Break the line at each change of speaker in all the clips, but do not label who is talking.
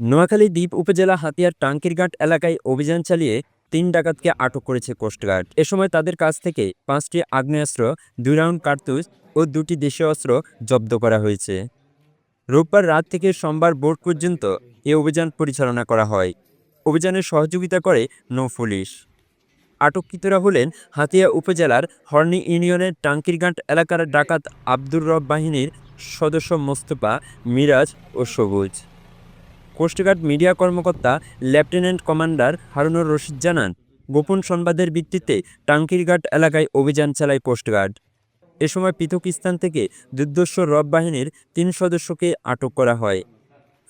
নোয়াখালী দ্বীপ উপজেলা হাতিয়ার টাঙ্কিরঘাট এলাকায় অভিযান চালিয়ে তিন ডাকাতকে আটক করেছে কোস্টগার্ড। এ সময় তাদের কাছ থেকে পাঁচটি আগ্নেয়াস্ত্র, দুই রাউন্ড কার্তুজ ও দুটি দেশীয় অস্ত্র জব্দ করা হয়েছে। রোববার রাত থেকে সোমবার ভোর পর্যন্ত এ অভিযান পরিচালনা করা হয়। অভিযানে সহযোগিতা করে নৌ পুলিশ। আটককৃতরা হলেন হাতিয়া উপজেলার হর্নি ইউনিয়নের টাঙ্কিরঘাট এলাকার ডাকাত আব্দুর রব বাহিনীর সদস্য মোস্তফা, মিরাজ ও সবুজ। কোস্টগার্ড মিডিয়া কর্মকর্তা লেফটেন্যান্ট কমান্ডার হারুনুর রশিদ জানান, গোপন সংবাদের ভিত্তিতে টাঙ্কিরঘাট এলাকায় অভিযান চালায় কোস্টগার্ড। এ সময় পৃথক স্থান থেকে দুর্দস্য রব বাহিনীর তিন সদস্যকে আটক করা হয়।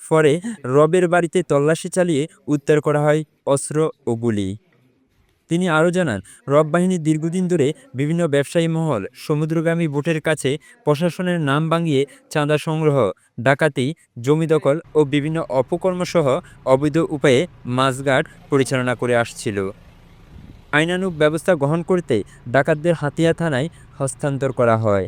পরে রবের বাড়িতে তল্লাশি চালিয়ে উদ্ধার করা হয় অস্ত্র ও গুলি। তিনি আরও জানান, রব বাহিনী দীর্ঘদিন ধরে বিভিন্ন ব্যবসায়ী মহল সমুদ্রগামী বোটের কাছে প্রশাসনের নাম ভাঙিয়ে চাঁদা সংগ্রহ, ডাকাতি, জমি দখল ও বিভিন্ন অপকর্মসহ অবৈধ উপায়ে মাছঘাট পরিচালনা করে আসছিল। আইনানুগ ব্যবস্থা গ্রহণ করতে ডাকাতদের হাতিয়া থানায় হস্তান্তর করা হয়।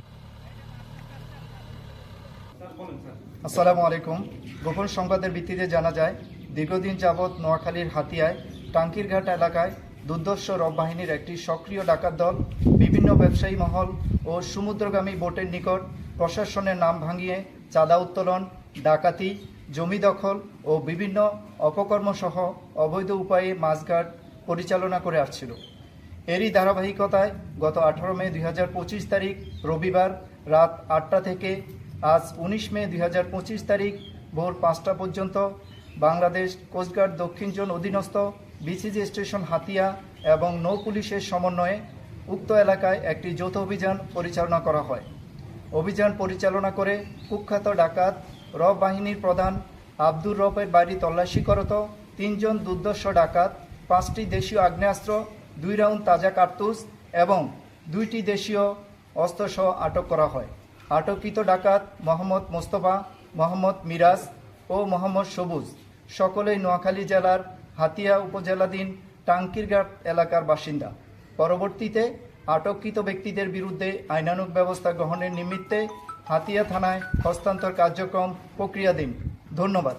আসসালামু আলাইকুম। গোপন সংবাদের ভিত্তিতে জানা যায়, দীর্ঘদিন যাবৎ নোয়াখালীর হাতিয়ায় টাঙ্কিরঘাট এলাকায় দুর্দর্শ রব বাহিনীর একটি সক্রিয় ডাকাত দল, বিভিন্ন ব্যবসায়ী মহল ও সমুদ্রগামী বোটের নিকট প্রশাসনের নাম ভাঙিয়ে চাঁদা উত্তোলন, ডাকাতি, জমি দখল ও বিভিন্ন অপকর্মসহ অবৈধ উপায়ে মাছঘাট পরিচালনা করে আসছিল। এরই ধারাবাহিকতায় গত আঠারো মে দুই হাজার পঁচিশ তারিখ রবিবার রাত আটটা থেকে আজ উনিশ মে দুই হাজার পঁচিশ তারিখ ভোর পাঁচটা পর্যন্ত বাংলাদেশ কোস্টগার্ড দক্ষিণ জোন অধীনস্থ বিসিজি স্টেশন হাতিয়া এবং নৌ পুলিশের সমন্বয়ে উক্ত এলাকায় একটি যৌথ অভিযান পরিচালনা করা হয়। অভিযান পরিচালনা করে কুখ্যাত ডাকাত, রব বাহিনীর প্রধান আব্দুর রবের বাড়ি তল্লাশি করত তিনজন দুর্দর্শ ডাকাত, পাঁচটি দেশীয় আগ্নেয়াস্ত্র, দুই রাউন্ড তাজা কার্তুস এবং দুইটি দেশীয় অস্ত্রসহ আটক করা হয়। আটককৃত ডাকাত মোহাম্মদ মোস্তফা, মোহাম্মদ মিরাজ ও মোহাম্মদ সবুজ, সকলেই নোয়াখালী জেলার হাতিয়া উপজেলাধীন টাঙ্কিরঘাট এলাকার বাসিন্দা। পরবর্তীতে আটককৃত ব্যক্তিদের বিরুদ্ধে আইনানুগ ব্যবস্থা গ্রহণের নিমিত্তে হাতিয়া থানায় হস্তান্তর কার্যক্রম প্রক্রিয়াধীন। ধন্যবাদ।